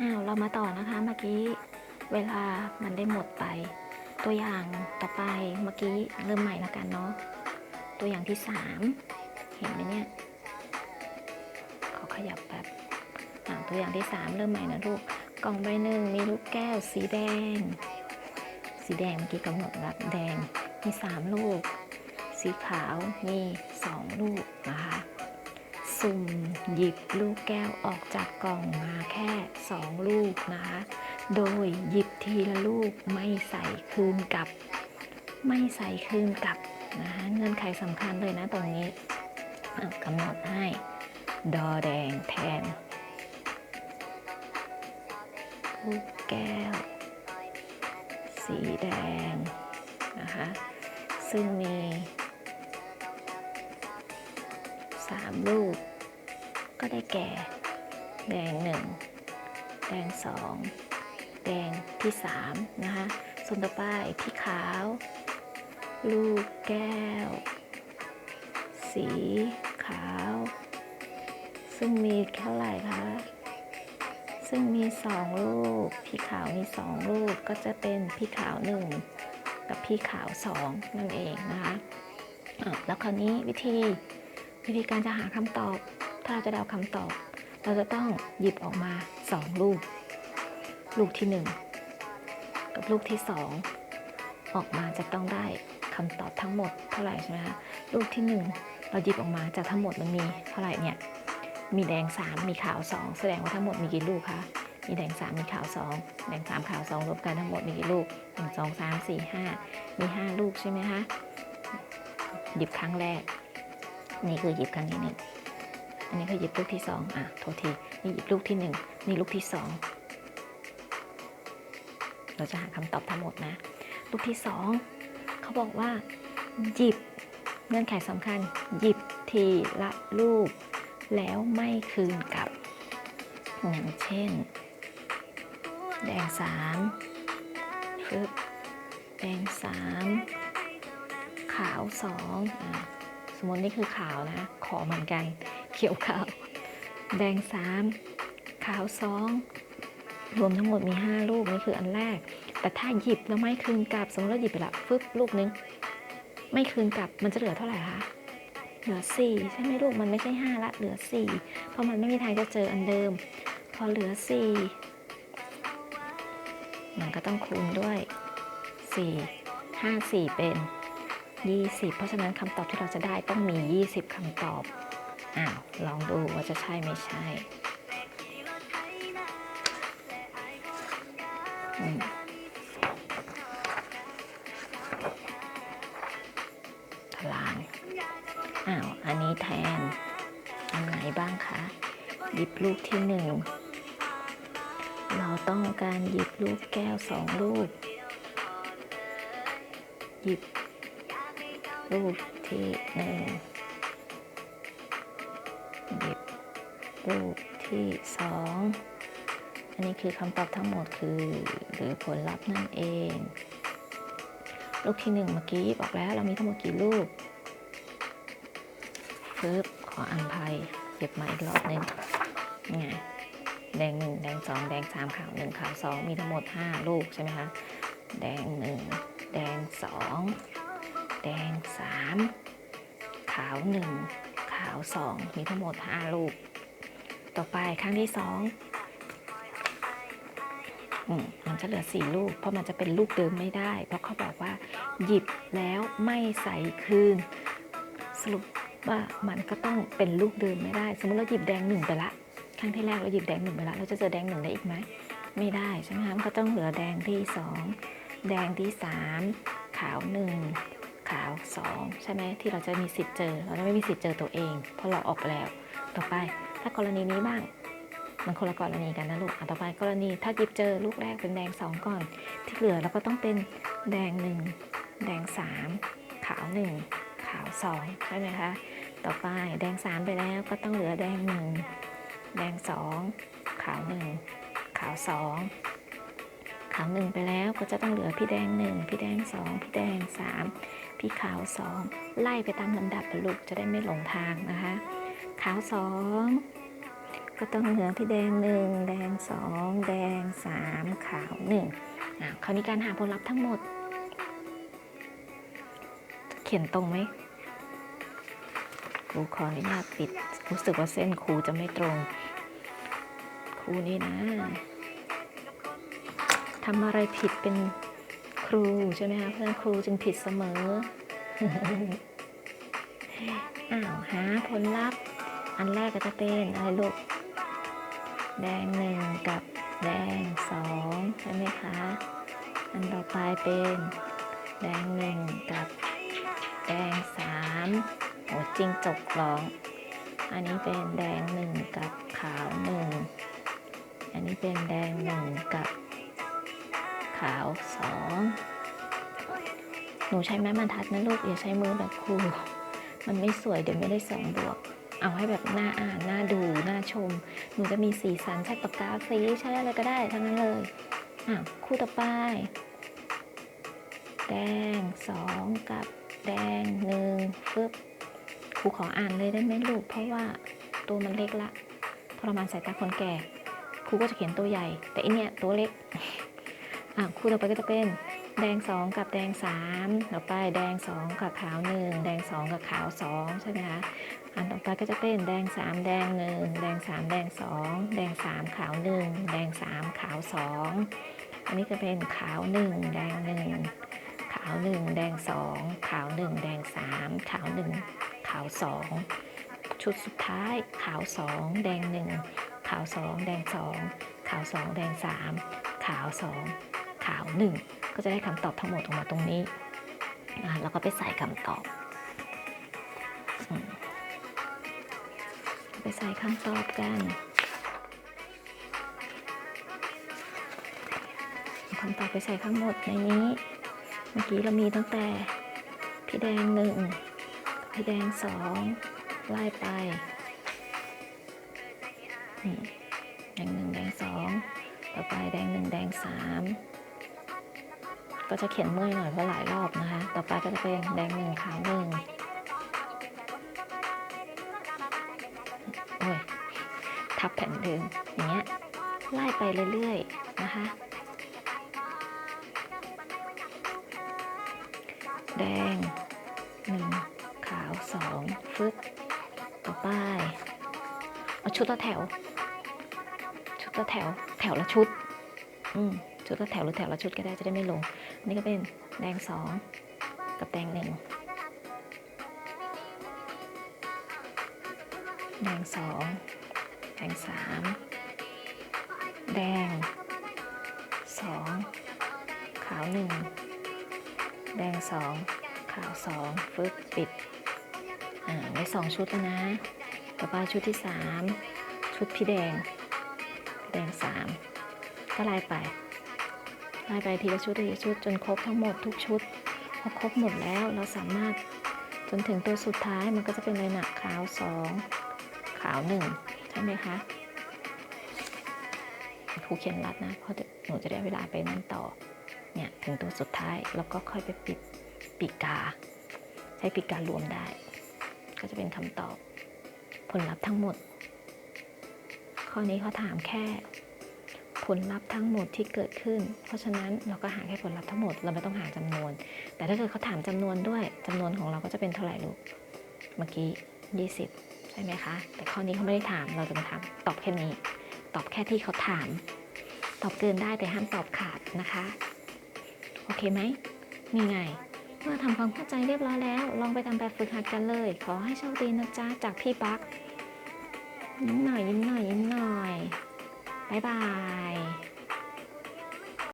อ้าวเรามาต่อนะคะเมื่อกี้เวลามันได้หมดไป ตัวอย่างต่อไปเมื่อกี้เริ่มใหม่แล้วกันเนาะตัวอย่างที่สามเห็นไหมเนี่ยขอขยับแบบตัวอย่างที่สามเริ่มใหม่นะลูกกล่องใบหนึ่งมีลูกแก้วสีแดง สีแดงเมื่อกี้กำหนดรับแดงมีสามลูก สีขาวมีสองลูกนะคะ สุ่มหยิบลูกแก้วออกจากกล่องมาแค่สองลูกนะคะ โดยหยิบทีละลูกไม่ใส่คืนกลับ ไม่ใส่คืนกลับนะคะเงื่อนไขสำคัญเลยนะตรงนี้กำหนดให้ ดอแดงแทน ลูกแก้ว สีแดงนะคะ ซึ่งมีสามลูก ก็ได้แก่ แดงหนึ่งแดงสองแดงที่สามนะคะ ส่วนต่อไปที่ขาว ลูกแก้ว สีขาว ซึ่งมีเท่าไหร่คะ ซึ่งมีสองลูก พี่ขาวมีสองลูกก็จะเป็นพี่ขาวหนึ่งกับพี่ขาวสองนั่นเองนะคะแล้วคราวนี้วิธีวิธีการจะหาคำตอบ ถ้าเราจะเดาคำตอบ เราจะต้องหยิบออกมาสองลูก ลูกที่หนึ่งกับลูกที่สองออกมาจะต้องได้คำตอบทั้งหมดเท่าไหร่ใช่ไหมคะลูกที่หนึ่งเราหยิบออกมาจากทั้งหมดมันมีเท่าไหร่เนี่ยมีแดง3มีขาว2แสดงว่าทั้งหมดมีกี่ลูกคะมีแดง3มีขาว2แดง3ขาว2รวมกันทั้งหมดมีกี่ลูก1 2 3 4 5มี5ลูกใช่ไหมคะหยิบครั้งแรก นี่คือหยิบครั้งที่หนึ่ง อันนี้คือหยิบลูกที่สองอะโทษทีนี่หยิบลูกที่หนึ่งนี่ลูกที่สองเราจะหาคำตอบทั้งหมดนะ ลูกที่สองเขาบอกว่า หยิบเงื่อนไขสำคัญ หยิบทีละลูก แล้วไม่คืนกลับอย่างเช่น แดงสามฟึบแดงสามขาวสองอะสมมตินี่คือขาวนะ ขอเหมือนกัน ขียวขาว แดงสามขาวสองรวมทั้งหมดมี 5 ลูกนี่คืออันแรก แต่ถ้าหยิบแล้วไม่คืนกลับ สมมติเราหยิบไปละฟึบลูกนึง ไม่คืนกลับมันจะเหลือเท่าไหร่คะเหลือ 4 ใช่ไหมลูกมันไม่ใช่ 5 ละ เหลือ 4 เพราะมันไม่มีทางจะเจออันเดิม พอเหลือ 4 มันก็ต้องคูณด้วย 4 5 4 เป็น 20 เพราะฉะนั้นคำตอบที่เราจะได้ต้องมี 20คำตอบ อ้าวลองดูว่าจะใช่ไม่ใช่ตารางอ้าว อันนี้แทน อันไหนบ้างคะหยิบลูกที่หนึ่ง เราต้องการหยิบลูกแก้วสองลูก หยิบลูกที่หนึ่ง ลูกที่สองอันนี้คือคำตอบทั้งหมดคือหรือผลลัพธ์นั่นเองลูกที่หนึ่งเมื่อกี้บอกแล้วเรามีทั้งหมดกี่ลูกปึ๊บขออันภัยเก็บมาอีกรอบหนึ่งไงแดงหนึ่งแดงสองแดงสามขาวหนึ่งขาวสองมีทั้งหมดห้าลูกใช่ไหมคะแดงหนึ่งแดงสองแดงสามขาวหนึ่งขาวสองมีทั้งหมดห้าลูก ต่อไปครั้งที่สองมันจะเหลือสี่ลูก เพราะมันจะเป็นลูกเดิมไม่ได้ เพราะเขาบอกว่า หยิบแล้วไม่ใส่คืน สรุปว่ามันก็ต้องเป็นลูกเดิมไม่ได้ สมมติเราหยิบแดงหนึ่งไปละครั้งที่แรกเราหยิบแดงหนึ่งไปละเราจะเจอแดงหนึ่งได้อีกไหมไม่ได้ใช่ไหมคะมันก็ต้องเหลือแดงที่สองแดงที่สามขาวหนึ่งขาวสองใช่ไหมที่เราจะมีสิทธิ์เจอ เราจะไม่มีสิทธิ์เจอตัวเองเพราะเราออกแล้วต่อไป ถ้ากรณีนี้บ้าง มันคนละกรณีกันนะลูกอะต่อไปกรณีถ้าหยิบเจอลูกแรกเป็นแดงสองก่อน ที่เหลือเราก็ต้องเป็นแดงหนึ่งแดงสามขาวหนึ่งขาวสองใช่ไหมคะ ต่อไปแดงสามไปแล้วก็ต้องเหลือแดงหนึ่งแดงสองขาวหนึ่งขาวสองขาวหนึ่งไปแล้วก็จะต้องเหลือพี่แดงหนึ่งพี่แดงสองพี่แดงสามพี่ขาวสองไล่ไปตามลำดับลูกจะได้ไม่หลงทางนะคะ ขาวสองก็ต้องเหลือที่แดงหนึ่งแดงสองแดงสามขาวหนึ่งอะคราวนี้การหาผลลัพธ์ทั้งหมด เขียนตรงไหมครูขออนุญาตปิดรู้สึกว่าเส้นครูจะไม่ตรง ครูนี่นะทำอะไรผิดเป็นครูใช่ไหมคะเพื่อนครูจึงผิดเสมออ้าวหาผลลัพธ์ อันแรกก็จะเป็นอะไรลูก แดงหนึ่งกับแดงสองใช่ไหมคะ อันต่อไปเป็น แดงหนึ่งกับแดงสามโอ้จริงจกร้อง อันนี้เป็นแดงหนึ่งกับขาวหนึ่งอันนี้เป็นแดงหนึ่งกับขาวสองหนูใช้ไม้บรรทัดนะลูกอย่าใช้มือแบบครู มันไม่สวยเดี๋ยวไม่ได้สองบวก เอาให้แบบน่าอ่านน่าดูน่าชม หนูจะมีสีสันใช้ปากกาสีใช้อะไรก็ได้ทั้งนั้นเลยอะคู่ต่อไปแดงสองกับแดงหนึ่งฟึบครูขออ่านเลยได้ไหมลูกเพราะว่าตัวมันเล็กละทรมานสายตาคนแก่ครูก็จะเขียนตัวใหญ่ แต่อันเนี้ยตัวเล็กอะคู่ต่อไปก็จะเป็น แดงสองกับแดงสามต่อไปแดงสองกับขาวหนึ่งแดงสองกับขาวสองใช่ไหมคะอันต่อไปก็จะเป็นแดงสามแดงหนึ่งแดงสามแดงสองแดงสามขาวหนึ่งแดงสามขาวสองอันนี้จะเป็นขาวหนึ่งแดงหนึ่งขาวหนึ่งแดงสองขาวหนึ่งแดงสามขาวหนึ่งขาวสองชุดสุดท้ายขาวสองแดงหนึ่งขาวสองแดงสองขาวสองแดงสามขาวสองขาวหนึ่ง ก็จะได้คำตอบทั้งหมดออกมาตรงนี้อะแล้วก็ไปใส่คำตอบ ไปใส่คำตอบกันคำตอบไปใส่ข้างหมดในนี้ เมื่อกี้เรามีตั้งแต่พี่แดงหนึ่งพี่แดงสองไล่ไปนี่แดงหนึ่งแดงสองต่อไปแดงหนึ่งแดงสาม ก็จะเขียนเมื่อยหน่อยเพราะหลายรอบนะคะ ต่อไปก็จะเป็นแดงหนึ่งขาวหนึ่งโอ้ยทับแผ่นเดิมอย่างเงี้ยไล่ไปเรื่อยๆนะคะ แดงหนึ่งขาวสองฟึบต่อไปเอาชุดละแถว ชุดละแถว แถวละชุด อืมชุดละแถวหรือแถวละชุดก็ได้จะได้ไม่ลง นนี้ก็เป็นแดงสองกับแดงหนึ่งแดงสองแดงสามแดงสองขาวหนึ่งแดงสองขาวสองฟึบปิด อ่าได้สองชุดแล้วนะ ต่อไปชุดที่สามชุดพี่แดง แดงสามก็ไล่ไป ไล่ไปทีละชุดทีละชุดจนครบทั้งหมดทุกชุดพอครบหมดแล้วเราสามารถจนถึงตัวสุดท้ายมันก็จะเป็นเลยหนักขาวสองขาวหนึ่งใช่ไหมคะครูเขียนรัดนะเพราะหนูจะได้เวลาไปนั่นต่อเนี่ยถึงตัวสุดท้ายแล้วก็ค่อยไปปิดปีกกาใช้ปีกการวมได้ ก็จะเป็นคำตอบผลลัพธ์ทั้งหมด ข้อนี้เขาถามแค่ ผลลัพธ์ทั้งหมดที่เกิดขึ้น เพราะฉะนั้นเราก็หาแค่ผลลัพธ์ทั้งหมดเราไม่ต้องหาจำนวน แต่ถ้าเกิดเขาถามจำนวนด้วยจำนวนของเราก็จะเป็นเท่าไหร่ลูกเมื่อกี้ 20 ใช่ไหมคะ แต่ข้อนี้เขาไม่ได้ถามเราจะมาถามตอบแค่นี้ ตอบแค่ที่เขาถาม ตอบเกินได้แต่ห้ามตอบขาดนะคะ โอเคไหมนี่ไงเมื่อทำความเข้าใจเรียบร้อยแล้ว ลองไปทำแบบฝึกหัดกันเลย ขอให้โชคดีนะจ๊ะจากพี่ปักยิ้มหน่อยยิ้มหน่อยยิ้มหน่อย บ๊ายบาย